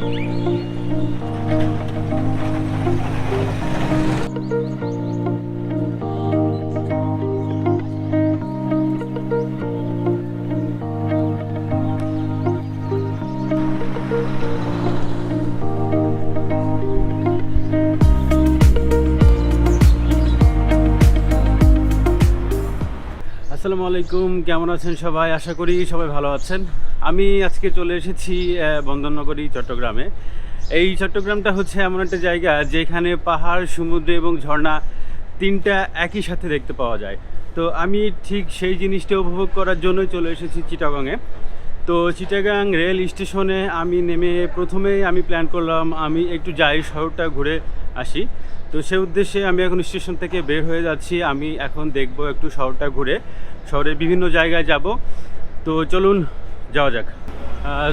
Música আসসালামু আলাইকুম, কেমন আছেন সবাই? আশা করি সবাই ভালো আছেন। আমি আজকে চলে এসেছি বন্দরনগরী, চট্টগ্রামে। এই চট্টগ্রামটা হচ্ছে এমন একটা জায়গা যেখানে পাহাড়, সমুদ্র এবং ঝর্ণা তিনটা একই সাথে দেখতে পাওয়া যায়। তো আমি ঠিক সেই জিনিসটা উপভোগ করার জন্যই চলে এসেছি চিটাগংয়ে। তো চিটাগাং রেল স্টেশনে আমি নেমে প্রথমেই আমি প্ল্যান করলাম, আমি একটু যাই শহরটা ঘুরে আসি। তো সে উদ্দেশ্যে আমি এখন স্টেশন থেকে বের হয়ে যাচ্ছি। আমি এখন দেখব একটু শহরটা ঘুরে। শহরের বিভিন্ন জায়গায় যাব। তো চলুন, যাওয়া যাক।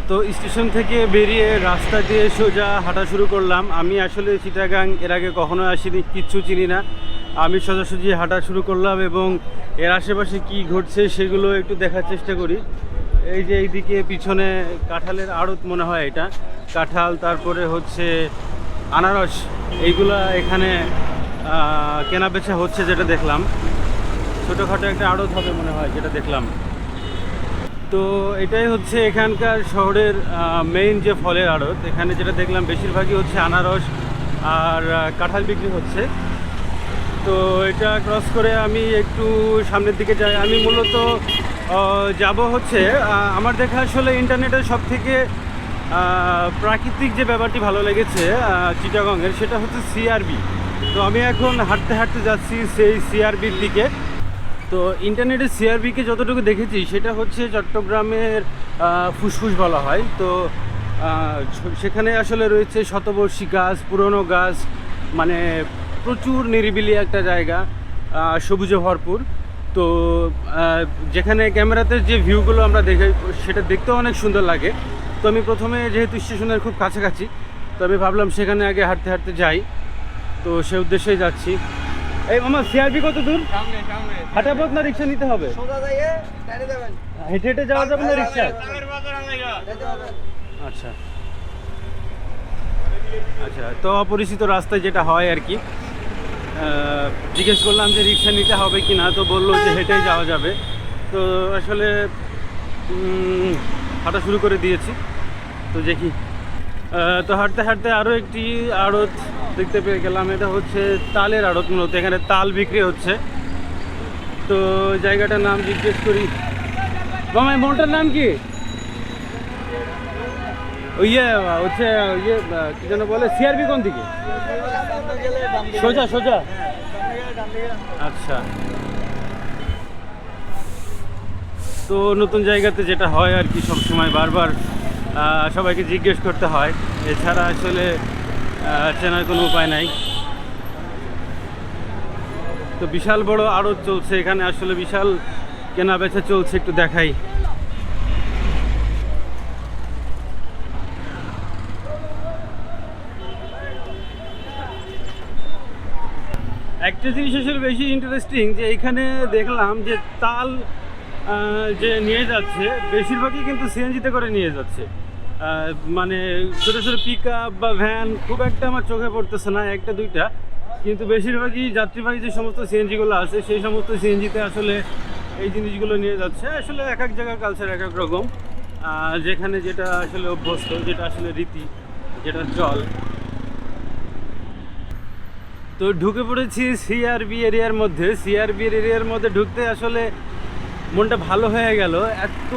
তো স্টেশন থেকে বেরিয়ে রাস্তা দিয়ে সোজা হাঁটা শুরু করলাম। আমি আসলে চিটাগাং এর আগে কখনো আসিনি, কিচ্ছু চিনি না। আমি সোজাসুজি হাঁটা শুরু করলাম এবং এর আশেপাশে কি ঘটছে সেগুলো একটু দেখার চেষ্টা করি। এই যে এইদিকে পিছনে কাঁঠালের আড়ত মনে হয় এটা। কাঁঠাল, তারপরে হচ্ছে আনারস, এইগুলা এখানে কেনা বেচা হচ্ছে যেটা দেখলাম। ছোটোখাটো একটা আড়ত হবে মনে হয় যেটা দেখলাম। তো এটাই হচ্ছে এখানকার শহরের মেইন যে ফলের আড়ত। এখানে যেটা দেখলাম বেশিরভাগই হচ্ছে আনারস আর কাঁঠাল বিক্রি হচ্ছে। তো এটা ক্রস করে আমি একটু সামনের দিকে যাই। আমি মূলত যাব হচ্ছে আমার দেখা আসলে ইন্টারনেটের সব থেকে প্রাকৃতিক যে ব্যাপারটি ভালো লেগেছে চিটাগংয়ের, সেটা হচ্ছে সিআরবি তো আমি এখন হাঁটতে হাঁটতে যাচ্ছি সেই সিআরবির দিকে। তো ইন্টারনেটে সিআরবিকে যতটুকু দেখেছি, সেটা হচ্ছে চট্টগ্রামের ফুসফুস বলা হয়। তো সেখানে আসলে রয়েছে শতবর্ষী গাছ, পুরনো গাছ মানে প্রচুর নিরিবিলি একটা জায়গা সবুজে ভরপুর। তো যেখানে ক্যামেরাতে যে ভিউগুলো আমরা দেখে, সেটা দেখতেও অনেক সুন্দর লাগে। তো আমি প্রথমে যেহেতু স্টেশনের খুব কাছাকাছি তো আমি ভাবলাম সেখানে আগে হাঁটতে হাঁটতে যাই। তো সে উদ্দেশ্যেই যাচ্ছি। এই আমার সিআরবি কত দূর? হাঁটা পথ না রিক্সা নিতে হবে? হেঁটে হেঁটে যাওয়া যাবে না রিক্সা? আচ্ছা। আচ্ছা তো অপরিচিত রাস্তায় যেটা হয় আর কি জিজ্ঞেস করলাম যে রিক্সা নিতে হবে কি না তো বলল যে হেঁটেই যাওয়া যাবে। তো আসলে হাঁটা শুরু করে দিয়েছি। তো দেখি। তো হাঁটতে হাঁটতে আরও একটি আড়ত দেখতে পেয়ে গেলাম। এটা হচ্ছে তালের আড়ত মূলত। এখানে তাল বিক্রি হচ্ছে। তো জায়গাটার নাম জিজ্ঞেস করি। মামা, এই মোড়টার নাম কি? ইয়ে হচ্ছে ইয়ে কি যেন বলে, সিআরবি কোন দিকে? সোজা সোজা। আচ্ছা। তো নতুন জায়গাতে যেটা হয় আর কি সবসময় বারবার সবাইকে জিজ্ঞেস করতে হয়। এছাড়া আসলে চেনার কোনো উপায় নাই। তো বিশাল বড় আড়ত চলছে। এখানে আসলে বিশাল কেনা বেচা চলছে, একটু দেখাই। একটা জিনিস আসলে বেশি ইন্টারেস্টিং যে এখানে দেখলাম যে তাল যে নিয়ে যাচ্ছে, বেশিরভাগই কিন্তু সিএনজিতে করে নিয়ে যাচ্ছে। মানে ছোটো ছোটো পিক বা ভ্যান খুব একটা আমার চোখে পড়তেছে না, একটা, দুইটা। কিন্তু বেশিরভাগই যাত্রীবাহী যে সমস্ত সিএনজিগুলো আছে, সেই সমস্ত সিএনজিতে আসলে এই জিনিসগুলো নিয়ে যাচ্ছে। আসলে এক এক জায়গার কালচার এক এক রকম। যেখানে যেটা আসলে অভ্যস্ত, যেটা আসলে রীতি, যেটা চল। তো ঢুকে পড়েছি সিআরবি এরিয়ার মধ্যে। সিআরবি এরিয়ার মধ্যে ঢুকতে আসলে মনটা ভালো হয়ে গেল। এত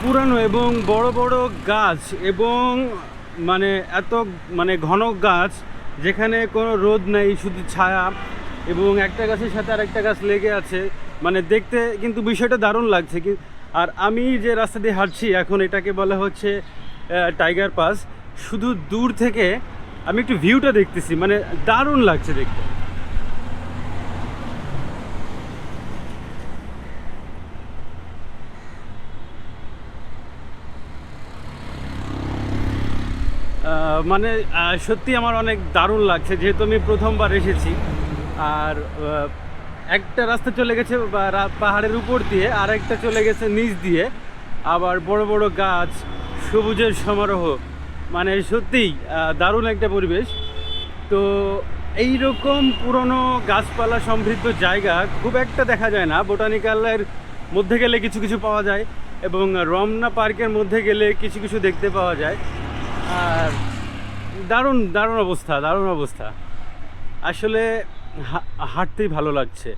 পুরানো এবং বড় বড় গাছ এবং মানে এত মানে ঘন গাছ যেখানে কোনো রোদ নেই, শুধু ছায়া এবং একটা গাছের সাথে আরেকটা গাছ লেগে আছে। মানে দেখতে কিন্তু বিষয়টা দারুণ লাগছে কি আর আমি যে রাস্তা দিয়ে হাঁটছি, এখন এটাকে বলা হচ্ছে টাইগার পাস শুধু দূর থেকে আমি একটু ভিউটা দেখতেছি মানে দারুণ লাগছে দেখতে। মানে সত্যি আমার অনেক দারুণ লাগছে, যেহেতু আমি প্রথমবার এসেছি। আর একটা রাস্তা চলে গেছে পাহাড়ের উপর দিয়ে আর একটা চলে গেছে নিচ দিয়ে। আবার বড় বড় গাছ, সবুজের সমারোহ মানে সত্যিই দারুণ একটা পরিবেশ। তো এই রকম পুরনো গাছপালা সমৃদ্ধ জায়গা খুব একটা দেখা যায় না। বোটানিক্যালের মধ্যে গেলে কিছু কিছু পাওয়া যায় এবং রমনা পার্কের মধ্যে গেলে কিছু কিছু দেখতে পাওয়া যায়। আর দারুণ দারুণ অবস্থা দারুণ অবস্থা। আসলে হাঁটতেই ভালো লাগছে।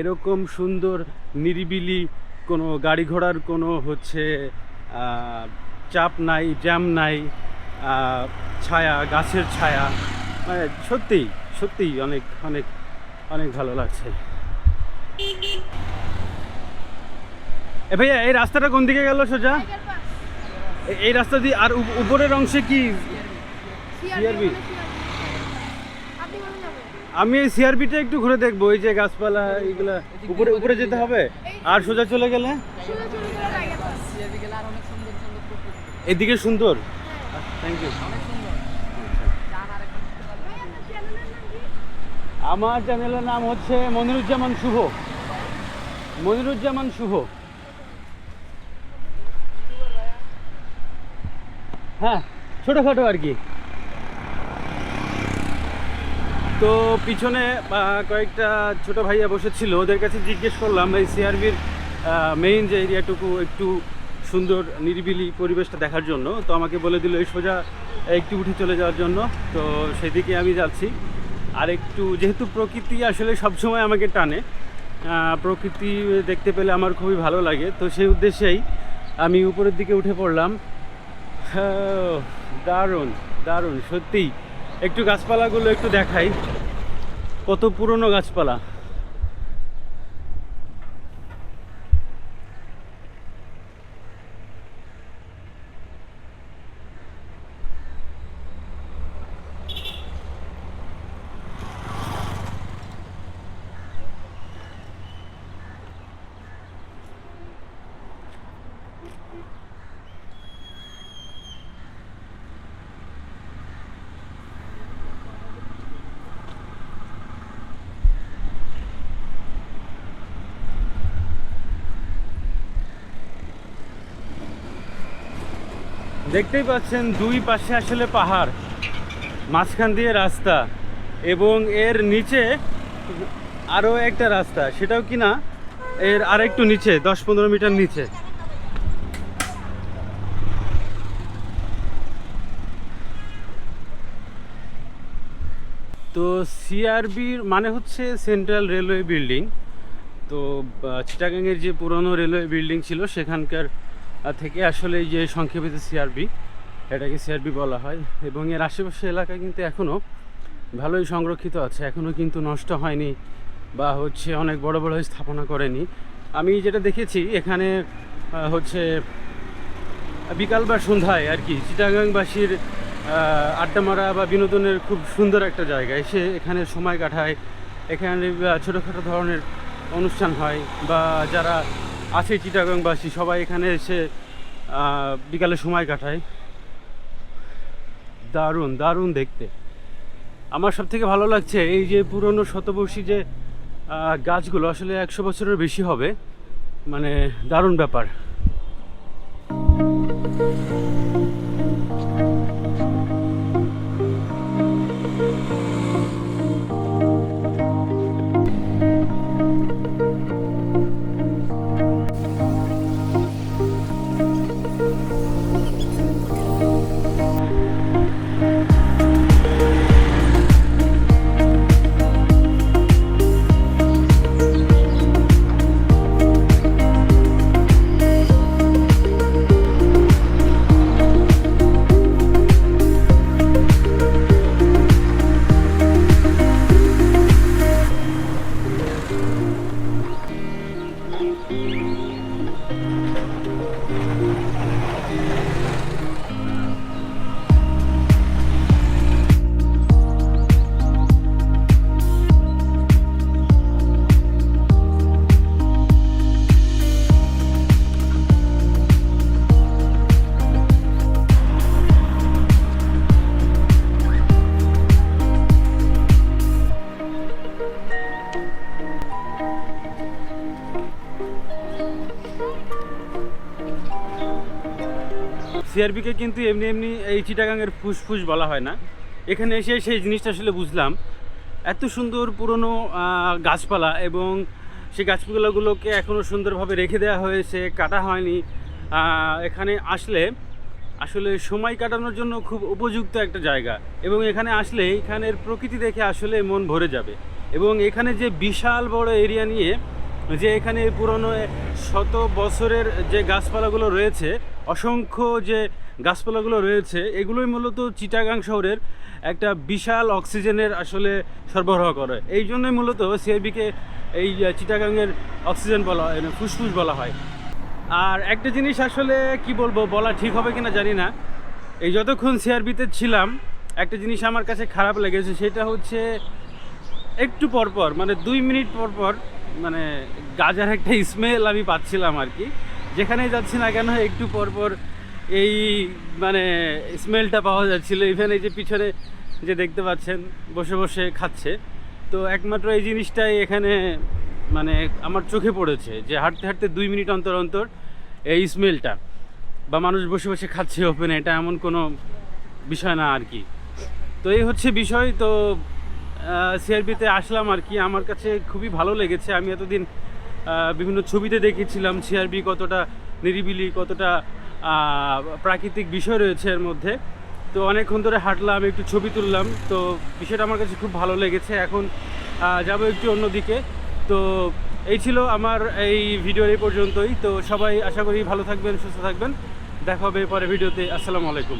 এরকম সুন্দর নিরিবিলি কোনো গাড়ি ঘোড়ার কোনো হচ্ছে চাপ নাই জ্যাম নাই ছায়া গাছের ছায়া। মানে সত্যিই সত্যিই অনেক অনেক অনেক ভালো লাগছে। এ ভাইয়া এই রাস্তাটা কোন দিকে গেল সোজা? এই রাস্তা দিয়ে আর উপরের অংশে কি সিআরবি? আমি এই সিআরবিটা একটু ঘুরে দেখব এই যে গাছপালা এগুলা উপরে উপরে যেতে হবে? আর সোজা চলে গেলে? সোজা চলে গেলে টাইগার পাস সিআরবি গেলে আর অনেক সুন্দর সুন্দর প্রকৃতি। এদিকে সুন্দর? থ্যাংক ইউ নাম কি? আমার চ্যানেলের নাম হচ্ছে মনিরুজ্জামান শুভ। মনিরুজ্জামান শুভ। হ্যাঁ ছোটোখাটো আর কি। তো পিছনে কয়েকটা ছোট ভাইয়া বসেছিল। ওদের কাছে জিজ্ঞেস করলাম এই সিআরবির মেইন যে এরিয়াটুকু একটু সুন্দর নিরিবিলি পরিবেশটা দেখার জন্য তো আমাকে বলে দিল এই সোজা একটু উঠে চলে যাওয়ার জন্য। তো সেদিকে আমি যাচ্ছি। আর একটু যেহেতু প্রকৃতি আসলে সবসময় আমাকে টানে প্রকৃতি দেখতে পেলে আমার খুবই ভালো লাগে তো সেই উদ্দেশ্যেই আমি উপরের দিকে উঠে পড়লাম। হ্যাঁ, দারুণ দারুণ সত্যিই। একটু গাছপালাগুলো একটু দেখাই। কত পুরনো গাছপালা। দেখতেই পাচ্ছেন দুই পাশে আসলে পাহাড়, মাঝখান দিয়ে রাস্তা এবং এর নিচে আরও একটা রাস্তা, সেটাও কি না? এর আর একটু নিচে, দশ পনেরো মিটার নিচে। তো সিআরবির মানে হচ্ছে সেন্ট্রাল রেলওয়ে বিল্ডিং। তো চিটাগাংয়ের যে পুরনো রেলওয়ে বিল্ডিং ছিল, সেখানকার থেকে আসলে যে সংক্ষেপিত সিআরবি এটাকে সিআরবি বলা হয়, এবং এর আশেপাশে এলাকা কিন্তু এখনও ভালোই সংরক্ষিত আছে এখনও কিন্তু নষ্ট হয়নি বা হচ্ছে অনেক বড় বড় স্থাপনা করেনি। আমি যেটা দেখেছি, এখানে হচ্ছে বিকাল বা সন্ধ্যায় আর কি, চিটাগাংবাসীর আড্ডা মারা বা বিনোদনের খুব সুন্দর একটা জায়গা। এসে এখানে সময় কাটায়, এখানে ছোটোখাটো ধরনের অনুষ্ঠান হয় বা যারা আছে চিটাগাংবাসী, সবাই এখানে এসে বিকালে সময় কাটায়। দারুণ দারুণ দেখতে। আমার সব থেকে ভালো লাগছে এই যে পুরনো শতবর্ষী যে গাছগুলো আসলে একশো বছরের বেশি হবে। মানে দারুণ ব্যাপার। সিআরবিকে কিন্তু এমনি এমনি এই চিটাগাংয়ের ফুসফুস বলা হয় না। এখানে এসে সেই জিনিসটা আসলে বুঝলাম। এত সুন্দর পুরনো গাছপালা এবং সেই গাছপালাগুলোকে এখনও সুন্দরভাবে রেখে দেওয়া হয়েছে, কাটা হয়নি। এখানে আসলে আসলে সময় কাটানোর জন্য খুব উপযুক্ত একটা জায়গা এবং এখানে আসলে এখানের প্রকৃতি দেখে আসলে মন ভরে যাবে এবং এখানে যে বিশাল বড় এরিয়া নিয়ে যে এখানে পুরনো শত বছরের যে গাছপালাগুলো রয়েছে অসংখ্য যে গাছপালাগুলো রয়েছে, এগুলোই মূলত চিটাগাং শহরের একটা বিশাল অক্সিজেনের আসলে সরবরাহ করে। এই জন্যই মূলত সিআইবিকে এই চিটাগাংয়ের অক্সিজেন বলা হয় মানে ফুসফুস বলা হয়। আর একটা জিনিস আসলে কি বলব, বলা ঠিক হবে কিনা জানি না। এই যতক্ষণ সিআরবিতে ছিলাম, একটা জিনিস আমার কাছে খারাপ লেগেছে, সেটা হচ্ছে একটু পর পর মানে দুই মিনিট পর পর মানে গাজার একটা স্মেল আমি পাচ্ছিলাম আর কি। যেখানে যাচ্ছি না কেন, একটু পর পর এই মানে স্মেলটা পাওয়া যাচ্ছিল। ইভেন এই যে পিছনে যে দেখতে পাচ্ছেন, বসে বসে খাচ্ছে। তো একমাত্র এই জিনিসটাই এখানে মানে আমার চোখে পড়েছে যে হাঁটতে হাঁটতে দুই মিনিট অন্তর অন্তর এই স্মেলটা বা মানুষ বসে বসে খাচ্ছে ওপেনে এটা এমন কোনো বিষয় না আর কি। তো এই হচ্ছে বিষয়। তো সিআরবিতে আসলাম আর কি। আমার কাছে খুবই ভালো লেগেছে। আমি এতদিন বিভিন্ন ছবিতে দেখেছিলাম সিআরবি কতটা নিরিবিলি, কতটা প্রাকৃতিক বিষয় রয়েছে এর মধ্যে। তো অনেকক্ষণ ধরে হাঁটলাম, একটু ছবি তুললাম। তো বিষয়টা আমার কাছে খুব ভালো লেগেছে। এখন যাব একটু অন্যদিকে। তো এই ছিল আমার এই ভিডিওর এই পর্যন্তই। তো সবাই আশা করি ভালো থাকবেন, সুস্থ থাকবেন। দেখা হবে পরে ভিডিওতে। আসসালামু আলাইকুম।